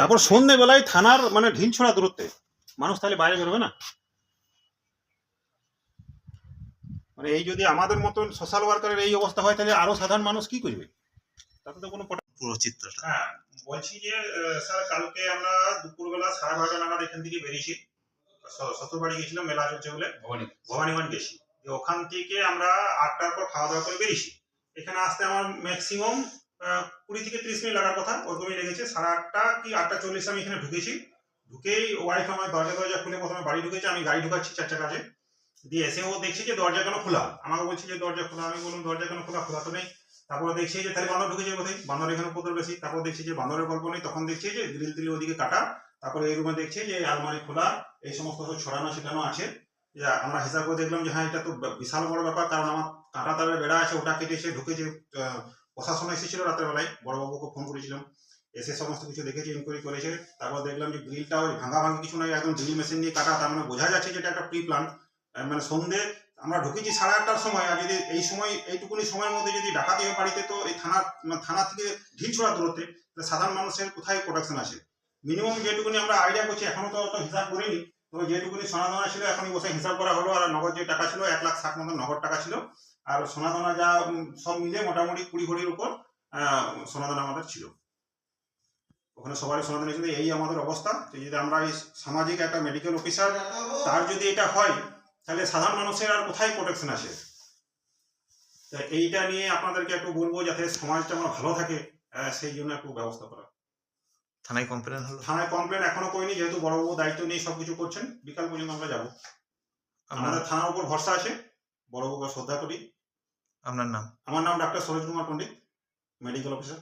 তারপর। সন্ধ্যেবেলায় থানার মানে ঢিল ছড়া দূরত্বে। মানুষ তাহলে বাইরে বেরোবে না? মানে এই যদি আমাদের মতন সোশ্যাল ওয়ার্কারের এই অবস্থা হয় তাহলে আরও সাধারণ মানুষ কি করবে? তাতে তো কোনো পুরো চিত্রটা। হ্যাঁ বলছি যে স্যার কালকে আমরা দুপুরবেলা সাড়ে বারোটা নাগাদ এখান থেকে বেরিয়েছি। শ্বশুরবাড়ি গেছিলাম মেলা চলছে বলে। ভবানী ভবানীগঞ্জ গেছি। ওখান থেকে আমরা আটটার পর খাওয়া দাওয়া করে বেরিয়েছি। এখানে আসতে আমার ম্যাক্সিমাম কুড়ি থেকে ত্রিশ মিনিট লাগার কথা ওরকমই লেগেছে। সাড়ে আটটা কি আটটা চল্লিশে আমি এখানে ঢুকেছি। ঢুকেই ওয়াইফ আমার দরজা দরজা খুলে প্রথমে বাড়ি ঢুকেছে, আমি গাড়ি ঢুকাচ্ছি চার চাকা আছে দিয়ে এসে ও দেখছি যে দরজা কেন খোলা। আমাকে বলছি যে দরজা খোলা। আমি বললাম, দরজা কেন খোলা? খোলা তো নেই। তারপরে দেখছি যে তাহলে বান্দর ঢুকেছে কোথায় বান্দর এখানে উপদ্রব বেশি। তারপর দেখছি যে বান্দরের গল্প নেই। তখন দেখছি যে গ্রিল ত্রিল ওদিকে কাটা। তারপরে এই রুমে দেখছি যে আলমারি খোলা। এই সমস্ত সব ছড়ানো ছিটানো আছে। আমরা হিসাব করে দেখলাম যে হ্যাঁ এটা তো বিশাল বড় ব্যাপার। কারণ আমার কাঁটা তারের বেড়া আছে। ওটা কেটে এসে ঢুকেছে প্রশাসন এসেছিল রাতের বেলায় বড়বাবুকে ফোন করেছিলাম। এসে সমস্ত কিছু দেখেছে ইনকোয়ারি করেছে। তারপর দেখলাম যে গ্রিলটা ওই ভাঙা ভাঙি কিছু নয়, একদম ড্রিল মেশিন দিয়ে কাটা। তার মানে বোঝা যাচ্ছে যে এটা একটা প্রি প্ল্যান মানে সন্ধে, আমরা ঢুকেছি সাড়ে আটটার সময়। আর যদি এই সময়, এইটুকুনি সময়ের মধ্যে যদি ডাকাতি হয় বাড়িতে, তো এই থানা মানে থানা থেকে ঢিল ছোড়া দূরত্বে সাধারণ মানুষের কোথায় প্রোটেকশন আছে? মিনিমাম যেটুকুনি আমরা আইডিয়া করছি, এখনও তো অত হিসাব করিনি। তবে যেটুকুনি সোনা দানা ছিল, এখনই বসে হিসাব করা হলো। আর নগদ যে টাকা ছিল, এক লাখ ষাট মতো নগদ টাকা ছিল। আর সোনা দানা যা সব মিলে মোটামুটি কুড়ি ভরির উপর আহ, সোনা আমাদের ছিল। ওখানে সবারই সোনা দানা ছিল এই আমাদের অবস্থা। যদি আমরা এই সামাজিক একটা মেডিকেল অফিসার তার যদি এটা হয় তাহলে সাধারণ মানুষের আর কোথায় প্রোটেকশন আছে? তা এইটা নিয়ে আপনাদেরকে একটু বলব যাতে সমাজটা আমার ভালো থাকে সেই জন্য একটু ব্যবস্থা করা। থানায় কমপ্লেন হলো? থানায় কমপ্লেন এখনও করিনি যেহেতু বড় বড়বাবু দায়িত্ব নিয়ে সবকিছু করছেন বিকাল পর্যন্ত আমরা যাব। আমাদের থানার উপর ভরসা আছে বড় বড়বাবুকে শ্রদ্ধা করি। আপনার নাম? আমার নাম doctor Saroj Kumar Pandit medical officer